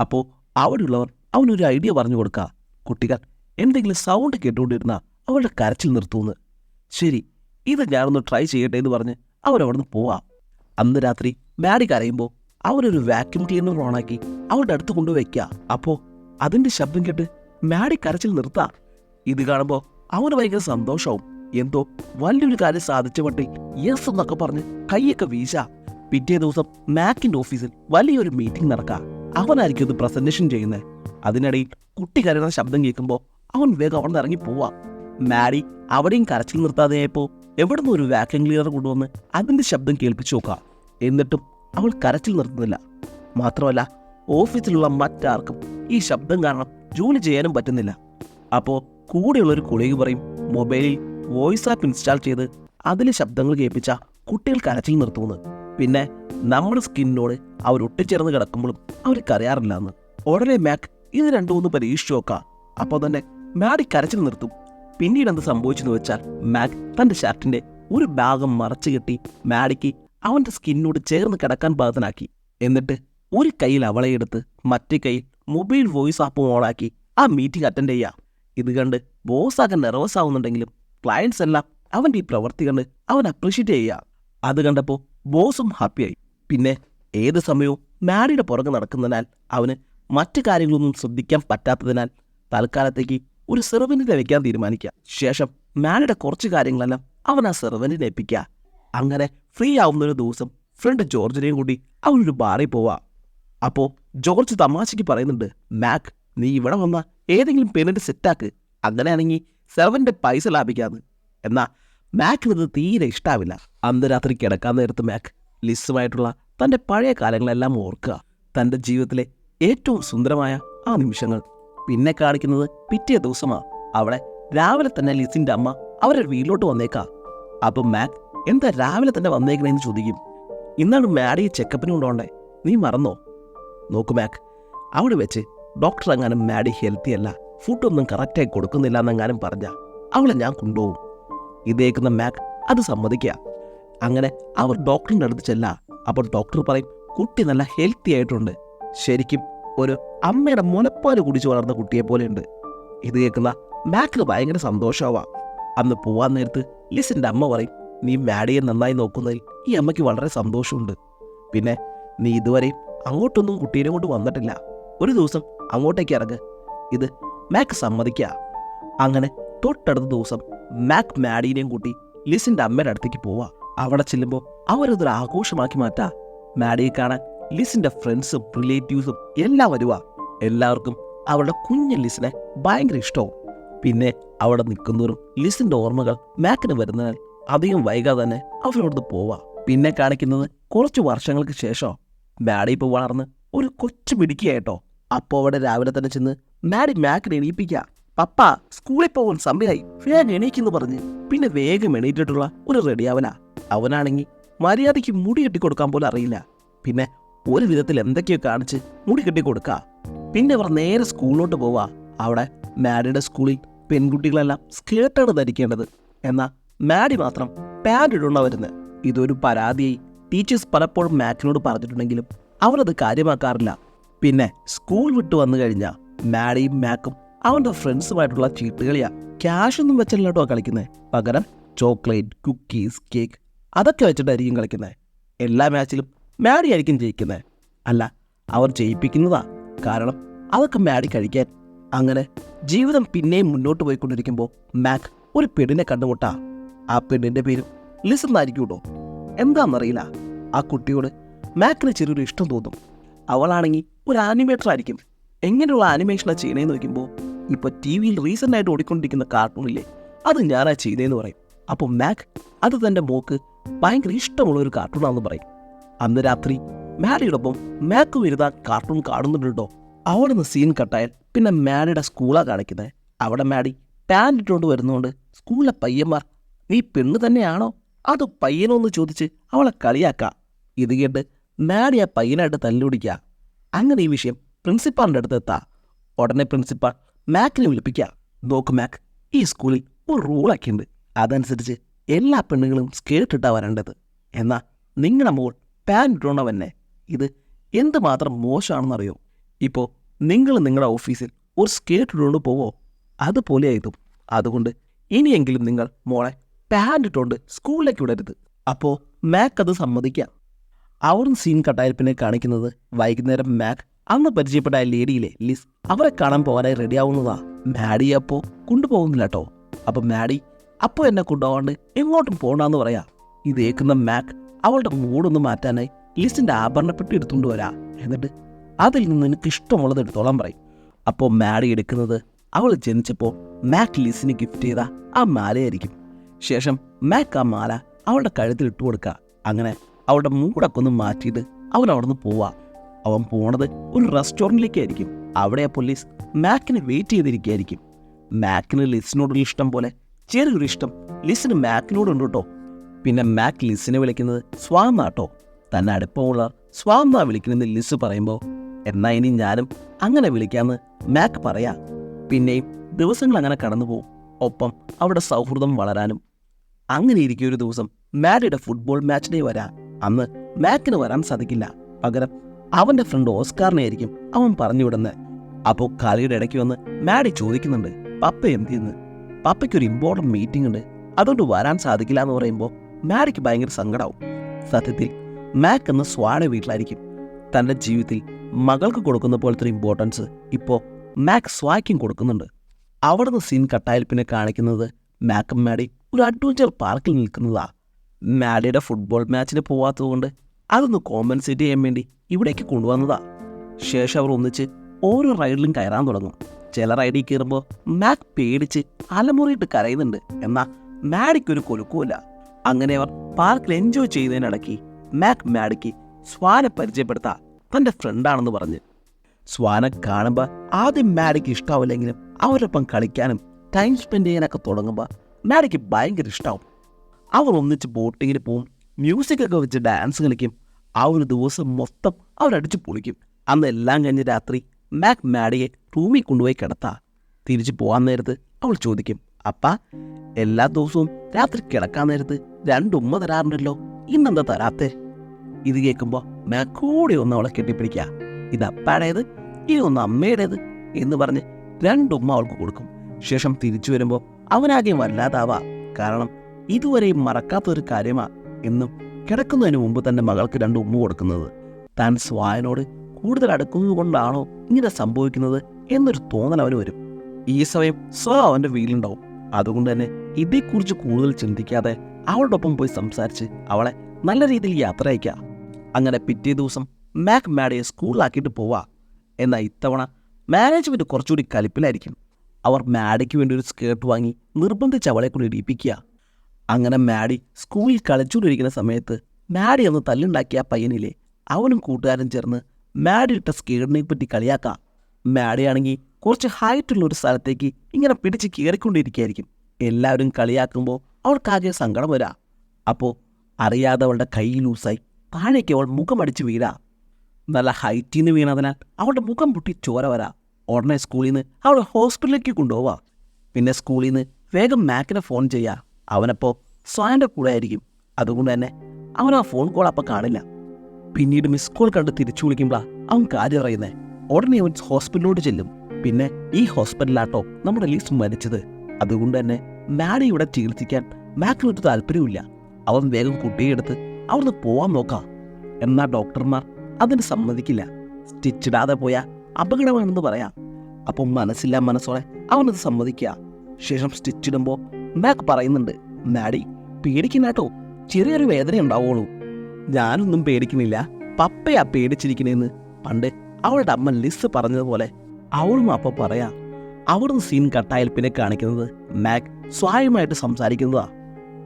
S1: അപ്പോൾ അവിടെയുള്ളവർ അവനൊരു ഐഡിയ പറഞ്ഞു കൊടുക്കുക കുട്ടികൾ എന്തെങ്കിലും സൗണ്ട് കേട്ടുകൊണ്ടിരുന്ന അവളുടെ കരച്ചിൽ നിർത്തുമെന്ന് ശരി ഇത് ഞാനൊന്ന് ട്രൈ ചെയ്യട്ടെ എന്ന് പറഞ്ഞ് അവരവിടുന്ന് പോവാം. അന്ന് രാത്രി മാഡി കരയുമ്പോൾ അവരൊരു വാക്യൂം ക്ലീനർ ഓണാക്കി അവളുടെ അടുത്ത് കൊണ്ടുവയ്ക്കുക അപ്പോൾ അതിന്റെ ശബ്ദം കേട്ട് മാഡി കരച്ചിൽ നിർത്താം. ഇത് കാണുമ്പോൾ അവന് ഭയങ്കര സന്തോഷവും. എന്തോ വലിയൊരു കാര്യം സാധിച്ച വട്ടി യെസ് എന്നൊക്കെ പറഞ്ഞ് കൈയൊക്കെ വീശ. പിറ്റേ ദിവസം മാക്കിന്റെ ഓഫീസിൽ വലിയൊരു മീറ്റിംഗ് നടക്കുക അവനായിരിക്കും ഇത് പ്രസന്റേഷൻ ചെയ്യുന്നത് അതിനിടയിൽ കുട്ടി കരയുന്ന ശബ്ദം കേൾക്കുമ്പോൾ അവൻ വേഗം അവിടെ നിന്ന് ഇറങ്ങി പോവാ. മാഡി അവിടെയും കരച്ചിൽ നിർത്താതെയായപ്പോ എവിടുന്ന് ഒരു വാക്യൂം ക്ലീനർ കൊണ്ടുവന്ന് അതിന്റെ ശബ്ദം കേൾപ്പിച്ചു നോക്കുക എന്നിട്ടും അവൾ കരച്ചിൽ നിർത്തുന്നില്ല. മാത്രമല്ല ഓഫീസിലുള്ള മറ്റാർക്കും ഈ ശബ്ദം കാരണം ജോലി ചെയ്യാനും പറ്റുന്നില്ല. അപ്പോൾ കൂടെയുള്ളൊരു കൊളീഗ് പറയും മൊബൈലിൽ വോയിസ് ആപ്പ് ഇൻസ്റ്റാൾ ചെയ്ത് അതിലെ ശബ്ദങ്ങൾ കേൾപ്പിച്ച കുട്ടികൾ കരച്ചിൽ നിർത്തുമെന്ന്. പിന്നെ നമ്മുടെ സ്കിന്നിനോട് അവർ ഒട്ടിച്ചേർന്ന് കിടക്കുമ്പോഴും അവർക്ക് അറിയാറില്ല എന്ന് ഉടനെ മാക് ഇത് രണ്ടു മൂന്ന് പരീക്ഷിച്ചു നോക്കാം. അപ്പോൾ തന്നെ മാഡി കരച്ചിൽ നിർത്തും. പിന്നീട് എന്ത് സംഭവിച്ചെന്ന് വെച്ചാൽ മാക് തന്റെ ഷർട്ടിന്റെ ഒരു ഭാഗം മറച്ചു കെട്ടി മാഡിക്ക് അവന്റെ സ്കിന്നിനോട് ചേർന്ന് കിടക്കാൻ പാകത്തിനാക്കി എന്നിട്ട് ഒരു കയ്യിൽ അവളെ എടുത്ത് മറ്റേ കയ്യിൽ മൊബൈൽ വോയിസ് ആപ്പ് ഓണാക്കി ആ മീറ്റിംഗ് അറ്റൻഡ് ചെയ്യാം. ഇത് കണ്ട് ബോസ് ആകെ നെർവസ് ആവുന്നുണ്ടെങ്കിലും ക്ലയൻസ് എല്ലാം അവന്റെ ഈ പ്രവൃത്തി കണ്ട് അവൻ അപ്രീഷിയേറ്റ് ചെയ്യുക അത് കണ്ടപ്പോൾ ബോസും ഹാപ്പിയായി പിന്നെ ഏത് സമയവും മാഡിയുടെ പുറകെ നടക്കുന്നതിനാൽ അവന് മറ്റു കാര്യങ്ങളൊന്നും ശ്രദ്ധിക്കാൻ പറ്റാത്തതിനാൽ തൽക്കാലത്തേക്ക് ഒരു സെർവന്റിനെ വയ്ക്കാൻ തീരുമാനിക്കുക ശേഷം മാഡിയുടെ കുറച്ച് കാര്യങ്ങളെല്ലാം അവൻ ആ സെർവന്റിനെ ഏൽപ്പിക്കുക അങ്ങനെ ഫ്രീ ആവുന്ന ഒരു ദിവസം ഫ്രണ്ട് ജോർജിനെയും കൂടി അവനൊരു ബാറിൽ പോവാ. അപ്പോൾ ജോർജ് തമാശയ്ക്ക് പറയുന്നുണ്ട് മാക് നീ ഇവിടെ വന്ന ഏതെങ്കിലും പേയ്മെന്റ് സെറ്റാക്ക്. അങ്ങനെയാണെങ്കിൽ സെവന്റെ പൈസ ലാഭിക്കാമെന്ന് എന്നാൽ മാക്കിന് ഇത് തീരെ ഇഷ്ടാവില്ല. അന്ന് രാത്രി കിടക്കാൻ നേരത്ത് മാക് ലിസുമായിട്ടുള്ള തന്റെ പഴയ കാലങ്ങളെല്ലാം ഓർക്കുക. തന്റെ ജീവിതത്തിലെ ഏറ്റവും സുന്ദരമായ ആ നിമിഷങ്ങൾ. പിന്നെ കാണിക്കുന്നത് പിറ്റേ ദിവസമാണ് അവിടെ രാവിലെ തന്നെ ലിസിന്റെ അമ്മ അവരുടെ വീട്ടിലോട്ട് വന്നേക്കാ. അപ്പം മാക് എന്താ രാവിലെ തന്നെ വന്നേക്കണേന്ന് ചോദിക്കും. ഇന്നാണ് മാഡിയെ ചെക്കപ്പിന് കൊണ്ടുപോണ്ടേ നീ മറന്നോ? നോക്കു മാക്. അവിടെ വെച്ച് ഡോക്ടർ എങ്ങാനും മാഡി ഹെൽത്തി അല്ല ഫുഡൊന്നും കറക്റ്റായി കൊടുക്കുന്നില്ല എന്നെങ്ങാനും പറഞ്ഞ അവളെ ഞാൻ കൊണ്ടുപോകും. ഇതേക്കുന്ന മാക് അത് സമ്മതിക്കുക അങ്ങനെ അവർ ഡോക്ടറിന്റെ അടുത്ത് ചെല്ല. അപ്പോൾ ഡോക്ടർ പറയും കുട്ടി നല്ല ഹെൽത്തി ആയിട്ടുണ്ട്. ശരിക്കും ഒരു അമ്മയുടെ മുലപ്പാൽ കുടിച്ചു വളർന്ന കുട്ടിയെ പോലെയുണ്ട്. ഇത് കേൾക്കുന്ന മാക്കിന് ഭയങ്കര സന്തോഷമാവാം അന്ന് പോവാൻ നേരത്ത് ലിസിന്റെ അമ്മ പറയും നീ മാഡിയെ നന്നായി നോക്കുന്നതിൽ ഈ അമ്മയ്ക്ക് വളരെ സന്തോഷമുണ്ട്. പിന്നെ നീ ഇതുവരെയും അങ്ങോട്ടൊന്നും കുട്ടീനെ കൊണ്ട് വന്നിട്ടില്ല. ഒരു ദിവസം അങ്ങോട്ടേക്ക് ഇറങ്ങ്. ഇത് മാക് സമ്മതിക്കുക അങ്ങനെ തൊട്ടടുത്ത ദിവസം മാക് മാഡീനെയും കൂട്ടി ലിസിന്റെ അമ്മയുടെ അടുത്തേക്ക് പോവാ. അവിടെ ചെല്ലുമ്പോൾ അവരതൊരു ആഘോഷമാക്കി മാറ്റാ. മാഡിയെ കാണാൻ ലിസിന്റെ ഫ്രണ്ട്സും റിലേറ്റീവ്സും എല്ലാം വരുവാ. എല്ലാവർക്കും അവരുടെ കുഞ്ഞ് ലിസിനെ ഭയങ്കര ഇഷ്ടവും. പിന്നെ അവിടെ നിൽക്കുന്നവരും ലിസിന്റെ ഓർമ്മകൾ മാക്കിന് വരുന്നതിനാൽ അധികം വൈകാതെ തന്നെ അവരോടൊന്ന് പോവാ. പിന്നെ കാണിക്കുന്നത് കുറച്ച് വർഷങ്ങൾക്ക് ശേഷം മാഡി ഇപ്പോൾ വളർന്ന് ഒരു കൊച്ചു മിടുക്കിയായിട്ടോ അപ്പോൾ അവിടെ രാവിലെ തന്നെ ചെന്ന് മാഡി മാക്കിനെ എണീപ്പിക്കുക പപ്പ സ്കൂളിൽ പോകാൻ സമയമായി വേഗം എണീക്കെന്ന് പറഞ്ഞ്. പിന്നെ വേഗം എണീറ്റിട്ടുള്ള ഒരു റെഡിയാവനാ അവനാണെങ്കിൽ മര്യാദയ്ക്ക് മുടി കെട്ടി കൊടുക്കാൻ പോലും അറിയില്ല. പിന്നെ ഒരു വിധത്തിൽ എന്തൊക്കെയോ കാണിച്ച് മുടി കെട്ടിക്കൊടുക്കുക പിന്നെ അവർ നേരെ സ്കൂളിലോട്ട് പോവാ. അവിടെ മാഡിയുടെ സ്കൂളിൽ പെൺകുട്ടികളെല്ലാം സ്കേർട്ടാണ് ധരിക്കേണ്ടത്. എന്നാൽ മാഡി മാത്രം പാന്റ് ഇടണ വരുന്നത് ഇതൊരു പരാതിയായി ടീച്ചേഴ്സ് പലപ്പോഴും മാക്കിനോട് പറഞ്ഞിട്ടുണ്ടെങ്കിലും അവരത് കാര്യമാക്കാറില്ല. പിന്നെ സ്കൂൾ വിട്ട് വന്നു കഴിഞ്ഞാൽ മാഡിയും മാക്കും അവന്റെ ഫ്രണ്ട്സുമായിട്ടുള്ള ചീട്ടുകളിയാ. ക്യാഷ് ഒന്നും വെച്ചല്ല കേട്ടോ കളിക്കുന്നത് പകരം ചോക്ലേറ്റ് കുക്കീസ് കേക്ക് അതൊക്കെ വെച്ചിട്ടായിരിക്കും കളിക്കുന്നത് എല്ലാ മാച്ചിലും മാഡി ആയിരിക്കും ജയിക്കുന്നത് അല്ല അവർ ജയിപ്പിക്കുന്നതാ. കാരണം അതൊക്കെ മാഡി കഴിക്കാൻ. അങ്ങനെ ജീവിതം പിന്നെയും മുന്നോട്ട് പോയിക്കൊണ്ടിരിക്കുമ്പോൾ മാക് ഒരു പെണ്ണിനെ കണ്ടുമുട്ടാ. ആ പെണ്ണിന്റെ പേരും ലിസ് എന്നായിരിക്കും കേട്ടോ. എന്താണെന്നറിയില്ല ആ കുട്ടിയോട് മാക്കിന് ചെറിയൊരു ഇഷ്ടം തോന്നും. അവളാണെങ്കിൽ ഒരു ആനിമേറ്റർ ആയിരിക്കും എങ്ങനെയുള്ള ആനിമേഷനാണ് ചെയ്യണേന്ന് നോക്കുമ്പോൾ ഇപ്പോൾ ടി വിയിൽ റീസെന്റ് ആയിട്ട് ഓടിക്കൊണ്ടിരിക്കുന്ന കാർട്ടൂണില്ലേ അത് ഞാനാ ചെയ്തതെന്ന് പറയും. അപ്പോൾ മാക് അത് തന്റെ മോക്ക് ഭയങ്കര ഇഷ്ടമുള്ള ഒരു കാർട്ടൂണാണെന്ന് പറയും. അന്ന് രാത്രി മാഡിയോടൊപ്പം മാക്ക് വരുതാൻ കാർട്ടൂൺ കാണുന്നുണ്ടോ അവിടെ നിന്ന് സീൻ കട്ടായാൽ പിന്നെ മാഡിയുടെ സ്കൂളാണ് കാണിക്കുന്നത് അവിടെ മാഡി പാന്റ് ഇട്ടുകൊണ്ട് വരുന്നതുകൊണ്ട് സ്കൂളിലെ പയ്യന്മാർ നീ പെണ്ണ് തന്നെയാണോ? അത് പയ്യനൊന്ന് ചോദിച്ച് അവളെ കളിയാക്ക. ഇത് കേട്ട് മാഡി ആ പയ്യനായിട്ട് തല്ലുപിടിക്കുക അങ്ങനെ ഈ വിഷയം പ്രിൻസിപ്പാളിന്റെ അടുത്ത് എത്താ. ഉടനെ പ്രിൻസിപ്പാൾ മാക്കിനെ വിളിപ്പിക്കുക നോക്ക് മാക്ക് ഈ സ്കൂളിൽ ഒരു റൂളൊക്കെ ഉണ്ട് അതനുസരിച്ച് എല്ലാ പെണ്ണുങ്ങളും സ്കേർട്ട് ഇട്ടാ വരേണ്ടത്. എന്നാൽ നിങ്ങളുടെ മോൾ പാൻ ഇടണവന്നെ ഇത് എന്തുമാത്രം മോശമാണെന്നറിയോ ഇപ്പോൾ നിങ്ങൾ നിങ്ങളുടെ ഓഫീസിൽ ഒരു സ്കേർട്ട് ഇട്ടുകൊണ്ട് പോവോ? അതുപോലെ ആയതും അതുകൊണ്ട് ഇനിയെങ്കിലും നിങ്ങൾ മോളെ പാന്റ് ഇട്ടുകൊണ്ട് സ്കൂളിലേക്ക് വിടരുത്. അപ്പോൾ മാക്ക് അത് സമ്മതിക്കാം. അവർ സീൻ കട്ടായിരിപ്പിനെ കാണിക്കുന്നത് വൈകുന്നേരം മാക് അന്ന് പരിചയപ്പെട്ട ലേഡിയിലെ ലിസ് അവരെ കാണാൻ പോകാനായി റെഡിയാവുന്നതാ മാഡി അപ്പോൾ കൊണ്ടുപോകുന്നില്ല കേട്ടോ അപ്പോൾ മാഡി അപ്പോൾ എന്നെ കൊണ്ടുപോകാണ്ട് എങ്ങോട്ടും പോകണമെന്ന് പറയാം. ഇത് മാക് അവളുടെ മൂടൊന്ന് മാറ്റാനായി ലിസിന്റെ ആഭരണപ്പെട്ടി എടുത്തുകൊണ്ട് വരാ. എന്നിട്ട് അതിൽ നിന്ന് എനിക്ക് ഇഷ്ടമുള്ളത് എടുത്തോളാൻ പറയും. അപ്പോൾ മാഡി എടുക്കുന്നത് അവൾ ജനിച്ചപ്പോൾ മാക് ലിസിന് ഗിഫ്റ്റ് ചെയ്ത ആ മാലയായിരിക്കും. ശേഷം മാക്ക് ആ മാല അവളുടെ കഴുത്തിൽ ഇട്ട് കൊടുക്കുക അങ്ങനെ അവളുടെ മൂടൊക്കെ ഒന്ന് മാറ്റിയിട്ട് അവൻ അവിടെ നിന്ന് പോവാ. അവൻ പോണത് ഒരു റെസ്റ്റോറന്റിലേക്കായിരിക്കും അവിടെ പോലീസ് മാക്കിനെ വെയിറ്റ് ചെയ്തിരിക്കുകയായിരിക്കും. മാക്കിന് ലിസിനോടുള്ള ഇഷ്ടം പോലെ ചെറിയൊരു ഇഷ്ടം. ലിസിന് മാക്കിനോടുണ്ട് കേട്ടോ. പിന്നെ മാക്ക് ലിസിനെ വിളിക്കുന്നത് സ്വാമ കേട്ടോ. തന്നെ അടുപ്പമുള്ള സ്വാമ വിളിക്കണമെന്ന് ലിസ് പറയുമ്പോൾ എന്നാ ഇനി ഞാനും അങ്ങനെ വിളിക്കാമെന്ന് മാക്ക് പറയാം. പിന്നെയും ദിവസങ്ങൾ അങ്ങനെ കടന്നു പോകും ഒപ്പം അവിടെ സൗഹൃദം വളരാനും അങ്ങനെ ഇരിക്കും ഒരു ദിവസം മാഡിയുടെ ഫുട്ബോൾ മാച്ച് ഡേ വരാ. അന്ന് മാക്കിന് വരാൻ സാധിക്കില്ല. പകരം അവന്റെ ഫ്രണ്ട് ഓസ്കാറിനെ ആയിരിക്കും അവൻ പറഞ്ഞു വിടുന്നത് അപ്പോൾ കളിയുടെ ഇടയ്ക്ക് വന്ന് മാഡി ചോദിക്കുന്നുണ്ട് പപ്പ എന്തിന്ന്? പപ്പയ്ക്ക് ഒരു ഇമ്പോർട്ടന്റ് മീറ്റിംഗ് ഉണ്ട്. അതുകൊണ്ട് വരാൻ സാധിക്കില്ല എന്ന് പറയുമ്പോൾ മാഡിക്ക് ഭയങ്കര സങ്കടമാവും സത്യത്തിൽ മാക്ക് എന്ന സ്വാടെ വീട്ടിലായിരിക്കും. തന്റെ ജീവിതത്തിൽ മകൾക്ക് കൊടുക്കുന്ന പോലത്തെ ഒരു ഇമ്പോർട്ടൻസ് ഇപ്പോൾ മാക്ക് സ്വായ്ക്കും കൊടുക്കുന്നുണ്ട്. അവിടുന്ന് സീൻ കട്ടായൽപ്പിനെ കാണിക്കുന്നത് മാക്കും മാഡി ഒരു അഡ്വഞ്ചർ പാർക്കിൽ നിൽക്കുന്നതാ. മാഡിയുടെ ഫുട്ബോൾ മാച്ചിന് പോവാത്തതുകൊണ്ട് അതൊന്ന് കോമ്പൻസേറ്റ് ചെയ്യാൻ വേണ്ടി ഇവിടേക്ക് കൊണ്ടുവന്നതാ. ശേഷം അവർ ഒന്നിച്ച് ഓരോ റൈഡിലും കയറാൻ തുടങ്ങും. ചില റൈഡിൽ കയറുമ്പോൾ മാക് പേടിച്ച് അലമുറിയിട്ട് കരയുന്നുണ്ട്. എന്നാൽ മാഡിക്കൊരു കൊലുക്കുമില്ല. അങ്ങനെ അവർ പാർക്കിൽ എൻജോയ് ചെയ്യുന്നതിനിടയ്ക്ക് മാക് മാഡിക്ക് സ്വാനെ പരിചയപ്പെടുത്താ തന്റെ ഫ്രണ്ടാണെന്ന് പറഞ്ഞ്. സ്വാനെ കാണുമ്പോൾ ആദ്യം മാഡിക്ക് ഇഷ്ടാവില്ലെങ്കിലും അവരൊപ്പം കളിക്കാനും ടൈം സ്പെൻഡ് ചെയ്യാനൊക്കെ തുടങ്ങുമ്പോൾ മാഡിക്ക് ഭയങ്കര ഇഷ്ടമാവും അവർ ഒന്നിച്ച് ബോട്ടിങ്ങിന് പോവും മ്യൂസിക്കൊക്കെ വെച്ച് ഡാൻസ് കളിക്കും. ആ ഒരു ദിവസം മൊത്തം അവരടിച്ച് പൊളിക്കും. അന്ന് എല്ലാം കഴിഞ്ഞ് രാത്രി മാക് മാഡിയെ റൂമിൽ കൊണ്ടുപോയി കിടത്താ. തിരിച്ചു പോകാൻ നേരത്ത് അവൾ ചോദിക്കും അപ്പ എല്ലാ ദിവസവും രാത്രി കിടക്കാൻ നേരത്ത് രണ്ടുമ്മ തരാറുണ്ടല്ലോ ഇന്നെന്താ തരാത്തേ? ഇത് കേൾക്കുമ്പോൾ മാക്കൂടെ ഒന്ന് അവളെ കെട്ടിപ്പിടിക്കുക ഇത് അപ്പാടേത്? ഇതൊന്ന് അമ്മയുടേത്? എന്ന് പറഞ്ഞ് രണ്ടുമ്മ അവൾക്ക് കൊടുക്കും. ശേഷം തിരിച്ചു വരുമ്പോൾ അവനാകെ വല്ലാതാവാ കാരണം ഇതുവരെയും മറക്കാത്തൊരു കാര്യമാ എന്നും കിടക്കുന്നതിന് മുമ്പ് തന്നെ മകൾക്ക് രണ്ട് ഉമ്മ കൊടുക്കുന്നത്. താൻ സ്വായനോട് കൂടുതൽ അടുക്കുന്നത് കൊണ്ടാണോ ഇങ്ങനെ സംഭവിക്കുന്നത് എന്നൊരു തോന്നൽ അവന് വരും. ഈ സമയം സ്വ അവന്റെ വീലുണ്ടാവും അതുകൊണ്ട് തന്നെ ഇതേക്കുറിച്ച് കൂടുതൽ ചിന്തിക്കാതെ അവളുടെ ഒപ്പം പോയി സംസാരിച്ച് അവളെ നല്ല രീതിയിൽ യാത്ര അയക്കുക അങ്ങനെ പിറ്റേ ദിവസം മാക് മാഡിയെ സ്കൂളിലാക്കിയിട്ട് പോവാ. എന്നാൽ ഇത്തവണ മാനേജ്മെന്റ് കുറച്ചുകൂടി കലിപ്പിലായിരിക്കും. അവർ മാഡിക്ക് വേണ്ടി ഒരു സ്കേർട്ട് വാങ്ങി നിർബന്ധിച്ച് അവളെ കൊണ്ട് ഇടിപ്പിക്കുക. അങ്ങനെ മാഡി സ്കൂളിൽ കളിച്ചുകൊണ്ടിരിക്കുന്ന സമയത്ത് മാഡി ഒന്ന് തല്ലുണ്ടാക്കിയ പയ്യനിലെ അവനും കൂട്ടുകാരും ചേർന്ന് മാഡി ഇട്ട സ്കേർട്ടിനെ പറ്റി കളിയാക്കാം. മാഡിയാണെങ്കിൽ കുറച്ച് ഹൈറ്റുള്ള ഒരു സ്ഥലത്തേക്ക് ഇങ്ങനെ പിടിച്ച് കയറിക്കൊണ്ടിരിക്കുകയായിരിക്കും. എല്ലാവരും കളിയാക്കുമ്പോൾ അവൾക്കാകെ സങ്കടം വരാ. അപ്പോൾ അറിയാതെ അവളുടെ കൈ ലൂസായി താഴേക്ക് അവൾ മുഖമടിച്ച് വീഴാ. നല്ല ഹൈറ്റിൽ നിന്ന് വീണതിനാൽ അവളുടെ മുഖം പൊട്ടി ചോര വരാ. ഉടനെ സ്കൂളിൽ നിന്ന് അവളെ ഹോസ്പിറ്റലിലേക്ക് കൊണ്ടുപോവാ. പിന്നെ സ്കൂളിൽ നിന്ന് വേഗം മാക്കിനെ ഫോൺ ചെയ്യാ. അവനപ്പോൾ സ്വയന്റെ കൂടെ ആയിരിക്കും. അതുകൊണ്ട് തന്നെ അവൻ ആ ഫോൺ കോൾ അപ്പം കാണില്ല. പിന്നീട് മിസ് കോൾ കണ്ട് തിരിച്ചു വിളിക്കുമ്പോഴാണ് അവൻ കാര്യം അറിയുന്നത് ഉടനെ അവൻ ഹോസ്പിറ്റലിലോട്ട് ചെല്ലും. പിന്നെ ഈ ഹോസ്പിറ്റലിലാട്ടോ നമ്മുടെ ലീസ് മരിച്ചത്. അതുകൊണ്ട് തന്നെ മാഡി ഇവിടെ ചികിത്സിക്കാൻ മാക്കിനൊരു താല്പര്യമില്ല അവൻ വേഗം കുട്ടിയെ എടുത്ത് അവിടുന്ന് പോവാൻ നോക്കാം. എന്നാൽ ഡോക്ടർമാർ അതിന് സമ്മതിക്കില്ല. സ്റ്റിച്ചിടാതെ പോയാൽ അപകടമാണെന്ന് പറയാം. അപ്പം മനസ്സില്ല മനസ്സോടെ അവനത് സമ്മതിക്കുക. ശേഷം സ്റ്റിച്ചിടുമ്പോൾ മാക് പറയുന്നുണ്ട് മാഡി പേടിക്കുന്നാട്ടോ ചെറിയൊരു വേദന ഉണ്ടാവുള്ളൂ. ഞാനൊന്നും പേടിക്കുന്നില്ല. പപ്പയാ പേടിച്ചിരിക്കണേന്ന് പണ്ട് അവളുടെ അമ്മ ലിസ് പറഞ്ഞതുപോലെ അവളും അപ്പൊ പറയാ അവിടുന്ന് സീൻ കട്ടായാൽ പിന്നെ കാണിക്കുന്നത് മാക് സ്വായമായിട്ട് സംസാരിക്കുന്നതാ.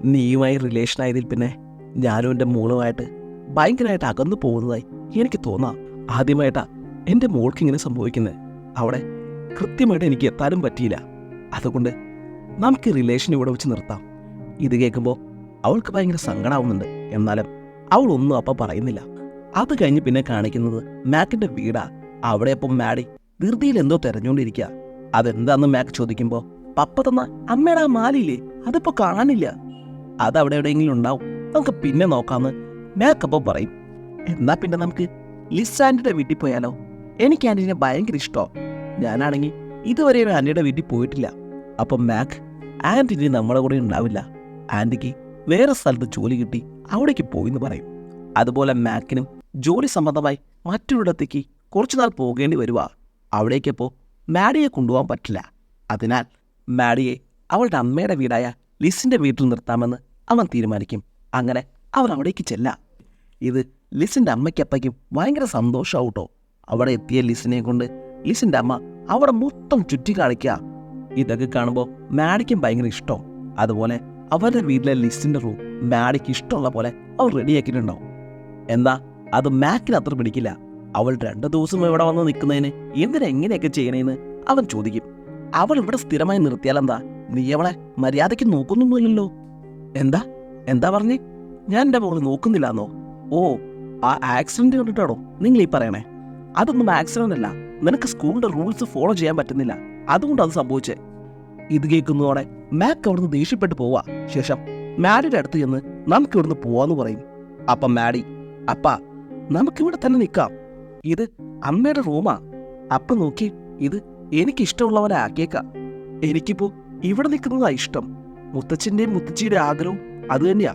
S1: നീയുമായി റിലേഷൻ ആയതിൽ പിന്നെ ഞാനും എന്റെ മോളുമായിട്ട് ഭയങ്കരമായിട്ട് അകന്നു പോകുന്നതായി എനിക്ക് തോന്നാം. ആദ്യമായിട്ടാ എന്റെ മോൾക്ക് ഇങ്ങനെ സംഭവിക്കുന്നത് അവിടെ കൃത്യമായിട്ട് എനിക്ക് എത്താനും പറ്റിയില്ല. അതുകൊണ്ട് നമുക്ക് റിലേഷൻ ഇവിടെ വെച്ച് നിർത്താം. ഇത് കേൾക്കുമ്പോൾ അവൾക്ക് ഭയങ്കര സങ്കടമാവുന്നുണ്ട് എന്നാലും അവൾ ഒന്നും അപ്പം പറയുന്നില്ല. അത് കഴിഞ്ഞ് പിന്നെ കാണിക്കുന്നത് മാക്കിന്റെ വീടാ. അവിടെ അപ്പം മാഡി ധൃതിയിൽ എന്തോ തെരഞ്ഞുകൊണ്ടിരിക്കുക അതെന്താന്ന് മാക്ക് ചോദിക്കുമ്പോൾ പപ്പ തന്ന അമ്മയുടെ ആ മാലില്ലേ? അതിപ്പോൾ കാണാനില്ല. അത് അവിടെ എവിടെയെങ്കിലും ഉണ്ടാവും. നമുക്ക് പിന്നെ നോക്കാമെന്ന് മാക്ക് അപ്പം പറയും. എന്നാൽ പിന്നെ നമുക്ക് ലിസാൻഡിന്റെ വീട്ടിൽ പോയാലോ? എനിക്ക് ആന്റീനെ ഭയങ്കര ഇഷ്ടമാണ് ഞാനാണെങ്കിൽ ഇതുവരെ ആന്റിയുടെ വീട്ടിൽ പോയിട്ടില്ല. അപ്പം മാക് ആന്റിനി നമ്മുടെ കൂടെ ഉണ്ടാവില്ല. ആന്റിക്ക് വേറെ സ്ഥലത്ത് ജോലി കിട്ടി അവിടേക്ക് പോയി എന്ന് പറയും. അതുപോലെ മാക്കിനും ജോലി സംബന്ധമായി മറ്റൊരിടത്തേക്ക് കുറച്ചുനാൾ പോകേണ്ടി വരുക അവിടേക്കപ്പോൾ മാഡിയെ കൊണ്ടുപോകാൻ പറ്റില്ല. അതിനാൽ മാഡിയെ അവളുടെ അമ്മയുടെ വീടായ ലിസിന്റെ വീട്ടിൽ നിർത്താമെന്ന് അവൻ തീരുമാനിക്കും. അങ്ങനെ അവൻ അവിടേക്ക് ചെല്ലാം. ഇത് ലിസിന്റെ അമ്മയ്ക്കപ്പയ്ക്കും ഭയങ്കര സന്തോഷമാവും കേട്ടോ അവിടെ എത്തിയ ലിസിനെ കൊണ്ട് ലിസിന്റെ അമ്മ അവിടെ മൊത്തം ചുറ്റി കാണിക്കുക. ഇതൊക്കെ കാണുമ്പോൾ മാഡിക്കും ഭയങ്കര ഇഷ്ടം. അതുപോലെ അവരുടെ വീട്ടിലെ ലിസിന്റെ റൂം മാഡിക്ക് ഇഷ്ടമുള്ള പോലെ അവർ റെഡിയാക്കിയിട്ടുണ്ടാവും. എന്താ? അത് മാക്കിന് അത്ര പിടിക്കില്ല. അവൾ രണ്ടു ദിവസം ഇവിടെ വന്ന് നിൽക്കുന്നതിന് എന്തിനാ എങ്ങനെയൊക്കെ ചെയ്യണേന്ന് അവൻ ചോദിക്കും. അവൾ ഇവിടെ സ്ഥിരമായി നിർത്തിയാലെന്താ നീ അവളെ മര്യാദയ്ക്ക് നോക്കുന്നൊന്നുമില്ലല്ലോ. എന്താ? എന്താ പറഞ്ഞേ? ഞാൻ എന്റെ മോൾ നോക്കുന്നില്ലാന്നോ? ഓ ആ ആക്സിഡന്റ് കണ്ടിട്ടാണോ നിങ്ങൾ ഈ പറയണേ? അതൊന്നും ആക്സിഡന്റ് അല്ല. നിനക്ക് സ്കൂളിന്റെ റൂൾസ് ഫോളോ ചെയ്യാൻ പറ്റുന്നില്ല. അതുകൊണ്ട് അത് സംഭവിച്ചേ. ഇത് കേൾക്കുന്നതോടെ മാക് അവിടുന്ന് ദേഷ്യപ്പെട്ട് പോവാ. ശേഷം മാഡിയുടെ അടുത്ത് ചെന്ന് നമുക്ക് ഇവിടുന്ന് പോവാന്ന് പറയും. അപ്പ മാഡി അപ്പാ നമുക്കിവിടെ തന്നെ നിൽക്കാം ഇത് അമ്മയുടെ റൂമാ അപ്പ നോക്കി ഇത് എനിക്ക് ഇഷ്ടമുള്ളവനെ ആക്കിയേക്കാം. എനിക്കിപ്പോ ഇവിടെ നിൽക്കുന്നതാ ഇഷ്ടം. മുത്തച്ഛന്റെയും മുത്തച്ഛിയുടെ ആഗ്രഹവും അത് തന്നെയാ.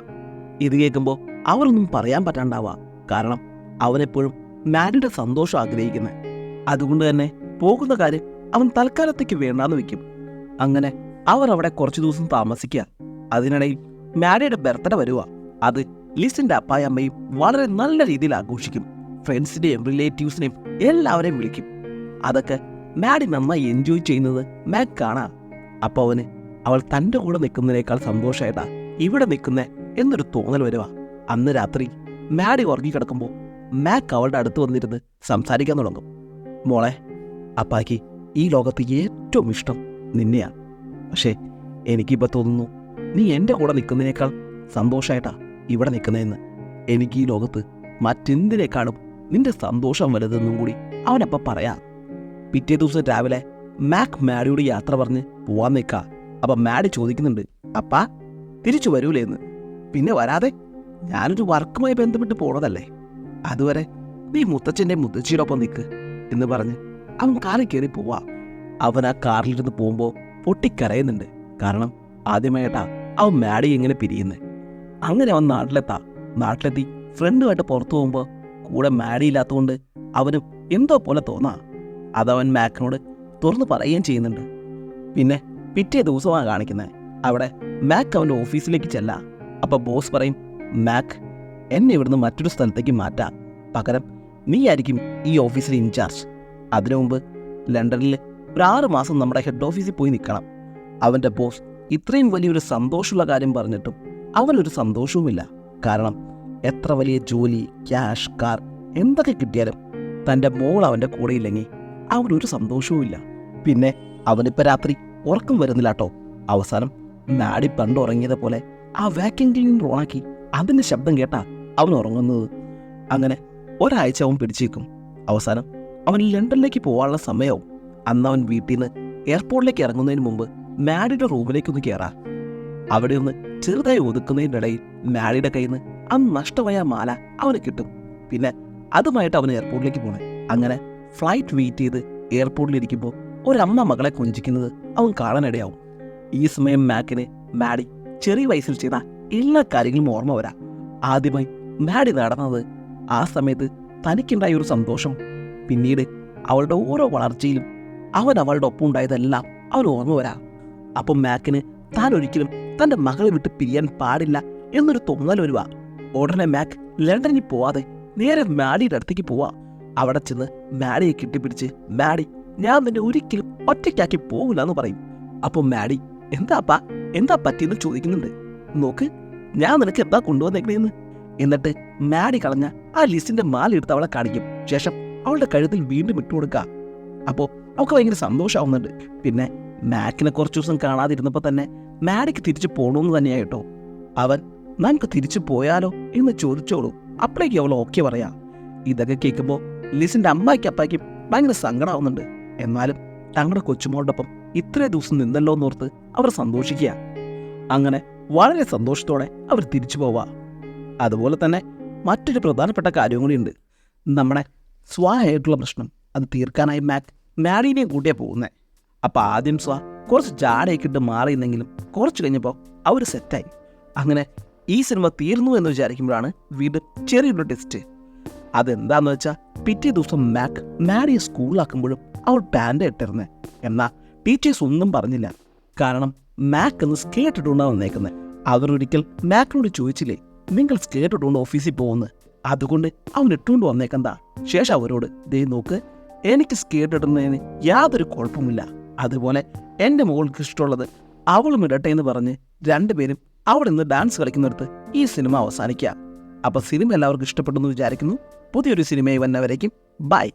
S1: ഇത് കേൾക്കുമ്പോൾ അവരൊന്നും പറയാൻ പറ്റാണ്ടാവാ. കാരണം അവനെപ്പോഴും മാഡിയുടെ സന്തോഷം ആഗ്രഹിക്കുന്നത് അതുകൊണ്ട് തന്നെ പോകുന്ന കാര്യം അവൻ തൽക്കാലത്തേക്ക് വേണ്ടാന്ന് വെക്കും. അങ്ങനെ അവർ അവിടെ കുറച്ചു ദിവസം താമസിക്കുക അതിനിടയിൽ മാരിയുടെ ബർത്ത്ഡേ വരുക അത് ലിസിന്റെ അപ്പായ അമ്മയും വളരെ നല്ല രീതിയിൽ ആഘോഷിക്കും. ഫ്രണ്ട്സിനെയും റിലേറ്റീവ്സിനെയും എല്ലാവരെയും വിളിക്കും. അതൊക്കെ മാഡി നന്നായി എൻജോയ് ചെയ്യുന്നത് മാക് കാണാം. അപ്പൊ അവന് അവൾ തന്റെ കൂടെ നിൽക്കുന്നതിനേക്കാൾ സന്തോഷമായിട്ടാ ഇവിടെ നിൽക്കുന്നേ എന്നൊരു തോന്നൽ വരുവാ. അന്ന് രാത്രി മാഡി ഉറങ്ങിക്കിടക്കുമ്പോൾ മാക് അവളുടെ അടുത്ത് വന്നിരുന്ന് സംസാരിക്കാൻ തുടങ്ങും. മോളെ അപ്പാക്ക് ഈ ലോകത്ത് ഏറ്റവും ഇഷ്ടം നിന്നെയാണ് പക്ഷേ എനിക്കിപ്പോൾ തോന്നുന്നു നീ എന്റെ കൂടെ നിൽക്കുന്നതിനേക്കാൾ സന്തോഷമായിട്ടാ ഇവിടെ നിൽക്കുന്നതെന്ന് എനിക്ക് ഈ ലോകത്ത് മറ്റെന്തിനേക്കാളും നിന്റെ സന്തോഷം വലുതെന്നും കൂടി അവനപ്പം പറയാം. പിറ്റേ ദിവസം രാവിലെ മാക് മാഡിയോട് യാത്ര പറഞ്ഞ് പോവാൻ നിൽക്കുക അപ്പം മാഡി ചോദിക്കുന്നുണ്ട് അപ്പാ തിരിച്ചു വരൂലേന്ന്. പിന്നെ വരാതെ ഞാനൊരു വർക്കുമായി ബന്ധപ്പെട്ട് പോണതല്ലേ? അതുവരെ നീ മുത്തച്ഛന്റെ മുത്തച്ഛിയോടൊപ്പം നിൽക്ക് എന്ന് പറഞ്ഞ് അവൻ കാറിൽ കയറി പോവാ. അവൻ ആ കാറിലിരുന്ന് പോകുമ്പോൾ പൊട്ടിക്കരയുന്നുണ്ട്. കാരണം ആദ്യമായിട്ടാ അവൻ മാഡി എങ്ങനെ പിരിയുന്നത് അങ്ങനെ അവൻ നാട്ടിലെത്താ. നാട്ടിലെത്തി ഫ്രണ്ടുമായിട്ട് പുറത്തു പോകുമ്പോൾ കൂടെ മാഡി ഇല്ലാത്തതുകൊണ്ട് അവനും എന്തോ പോലെ തോന്നാ. അതവൻ മാക്കിനോട് തുറന്നു പറയുകയും ചെയ്യുന്നുണ്ട്. പിന്നെ പിറ്റേ ദിവസമാണ് കാണിക്കുന്നത് അവിടെ മാക്ക് അവന്റെ ഓഫീസിലേക്ക് ചെല്ലാം. അപ്പോൾ ബോസ് പറയും മാക്ക് എന്നെ ഇവിടുന്ന് മറ്റൊരു സ്ഥലത്തേക്ക് മാറ്റാം. പകരം നീ ആയിരിക്കും ഈ ഓഫീസിലെ ഇൻചാർജ്. അതിനു മുമ്പ് ലണ്ടനിൽ ഒരു ആറ് മാസം നമ്മുടെ ഹെഡ് ഓഫീസിൽ പോയി നിൽക്കണം. അവന്റെ ബോസ് ഇത്രയും വലിയൊരു സന്തോഷമുള്ള കാര്യം പറഞ്ഞിട്ടും അവനൊരു സന്തോഷവുമില്ല. കാരണം എത്ര വലിയ ജോലി ക്യാഷ് കാർ എന്തൊക്കെ കിട്ടിയാലും തന്റെ മോൾ അവന്റെ കൂടെ ഇല്ലെങ്കിൽ അവനൊരു സന്തോഷവുമില്ല. പിന്നെ അവനിപ്പോൾ രാത്രി ഉറക്കം വരുന്നില്ല കേട്ടോ അവസാനം നാടി പണ്ട് ഉറങ്ങിയത് പോലെ ആ വാക്യൂം ക്ലീനർ ഓണാക്കി അതിന്റെ ശബ്ദം കേട്ടാ അവൻ ഉറങ്ങുന്നത് അങ്ങനെ ഒരാഴ്ച അവൻ പിടിച്ചേക്കും. അവസാനം അവൻ ലണ്ടനിലേക്ക് പോകാനുള്ള സമയവും അന്ന് അവൻ വീട്ടിൽ നിന്ന് എയർപോർട്ടിലേക്ക് ഇറങ്ങുന്നതിന് മുമ്പ് മാഡിയുടെ റൂമിലേക്ക് ഒന്ന് കയറാ അവിടെ ഒന്ന് ചെറുതായി ഒതുക്കുന്നതിന്റെ ഇടയിൽ മാഡിയുടെ കയ്യിൽ നിന്ന് അന്ന് നഷ്ടമായ മാല അവന് കിട്ടും. പിന്നെ അതുമായിട്ട് അവൻ എയർപോർട്ടിലേക്ക് പോണേ. അങ്ങനെ ഫ്ലൈറ്റ് വെയിറ്റ് ചെയ്ത് എയർപോർട്ടിലിരിക്കുമ്പോൾ ഒരമ്മ മകളെ കൊഞ്ചിക്കുന്നത് അവൻ കാണാനിടയാവും. ഈ സമയം മാക്കിന് മാഡി ചെറിയ വയസ്സിൽ ചെയ്ത എല്ലാ കാര്യങ്ങളും ഓർമ്മ വരാം. ആദ്യമായി മാഡി നടന്നത് ആ സമയത്ത് തനിക്കുണ്ടായ ഒരു സന്തോഷം. പിന്നീട് അവളുടെ ഓരോ വളർച്ചയിലും അവൻ അവളുടെ ഒപ്പം ഉണ്ടായതെല്ലാം അവൻ ഓർമ്മ വരാം. അപ്പം മാക്കിന് താൻ ഒരിക്കലും തന്റെ മകളെ വിട്ട് പിരിയാൻ പാടില്ല എന്നൊരു തോന്നൽ വരുക ഉടനെ മാക്ക് ലണ്ടനിൽ പോവാതെ നേരെ മാഡിയുടെ അടുത്തേക്ക് പോവാ. അവിടെ ചെന്ന് മാഡിയെ കെട്ടിപ്പിടിച്ച് മാഡി ഞാൻ നിന്നെ ഒരിക്കലും ഒറ്റയ്ക്കാക്കി പോകില്ല എന്ന് പറയും. അപ്പോൾ മാഡി എന്താപ്പാ? എന്താ പറ്റിയെന്ന് ചോദിക്കുന്നുണ്ട്. നോക്ക് ഞാൻ നിനക്ക് എന്താ കൊണ്ടുവന്നേക്കണേന്ന്? എന്നിട്ട് മാഡി കളഞ്ഞ ആ ലിസ്റ്റിന്റെ മാല എടുത്ത് അവളെ കാണിക്കും. ശേഷം അവളുടെ കഴുത്തിൽ വീണ്ടും ഇട്ടു കൊടുക്കുക അപ്പോൾ അവൾക്ക് ഭയങ്കര സന്തോഷമാവുന്നുണ്ട് പിന്നെ മാക്കിനെ കുറച്ച് ദിവസം കാണാതിരുന്നപ്പോൾ തന്നെ മാഡിക്ക് തിരിച്ചു പോകണമെന്ന് തന്നെയായിട്ടോ അവൻ നമുക്ക് തിരിച്ചു പോയാലോ? എന്ന് ചോദിച്ചോളൂ. അപ്പോഴേക്കും അവൾ ഓക്കെ പറയാ. ഇതൊക്കെ കേൾക്കുമ്പോൾ ലിസിന്റെ അമ്മയ്ക്ക് അപ്പായ്ക്കും ഭയങ്കര സങ്കടമാവുന്നുണ്ട് എന്നാലും തങ്ങളുടെ കൊച്ചുമോളോടൊപ്പം ഇത്രേ ദിവസം നിന്നല്ലോ എന്നോർത്ത് അവർ സന്തോഷിക്കുക അങ്ങനെ വളരെ സന്തോഷത്തോടെ അവർ തിരിച്ചു പോവാ. അതുപോലെ തന്നെ മറ്റൊരു പ്രധാനപ്പെട്ട കാര്യം കൂടിയുണ്ട്. നമ്മുടെ സ്വായായിട്ടുള്ള പ്രശ്നം
S2: അത് തീർക്കാനായി മാക് മാഡീനെയും കൂട്ടിയാ പോകുന്നത് അപ്പോൾ ആദ്യം സ്വാ കുറച്ച് ജാടയൊക്കെ ഇട്ട് മാറിയിരുന്നെങ്കിലും കുറച്ച് കഴിഞ്ഞപ്പോൾ അവർ സെറ്റായി. അങ്ങനെ ഈ സിനിമ തീർന്നു എന്ന് വിചാരിക്കുമ്പോഴാണ് വീണ്ടും ചെറിയൊരു ടെസ്റ്റ് അതെന്താന്ന് വെച്ചാൽ പിറ്റേ ദിവസം മാക് മാഡിയെ സ്കൂളിലാക്കുമ്പോഴും അവൾ പാന്റ് ഇട്ടിരുന്നത് എന്നാൽ ടീച്ചേഴ്സ് ഒന്നും പറഞ്ഞില്ല. കാരണം മാക് എന്ന് സ്കേർട്ട് ഇട്ടുകൊണ്ടാണ് വന്നേക്കുന്നത് അവരൊരിക്കൽ മാക്കിനോട് ചോദിച്ചില്ലേ നിങ്ങൾ സ്കേർട്ട് ഓഫീസിൽ പോകുന്നു അതുകൊണ്ട് അവൻ ഇട്ടുകൊണ്ട് വന്നേക്കെന്താ ശേഷം അവരോട് ദേ നോക്ക് എനിക്ക് സ്കേർട്ട് ഇടുന്നതിന് യാതൊരു കുഴപ്പമില്ല അതുപോലെ എന്റെ മോൾക്ക് ഇഷ്ടമുള്ളത് അവളും ഇടട്ടെ എന്ന് പറഞ്ഞ് രണ്ടുപേരും അവിടെ നിന്ന് ഡാൻസ് കളിക്കുന്നിടത്ത് ഈ സിനിമ അവസാനിക്കുക. അപ്പോൾ സിനിമ എല്ലാവർക്കും ഇഷ്ടപ്പെട്ടെന്ന് വിചാരിക്കുന്നു. പുതിയൊരു സിനിമയിൽ വന്നവരേക്കും ബൈ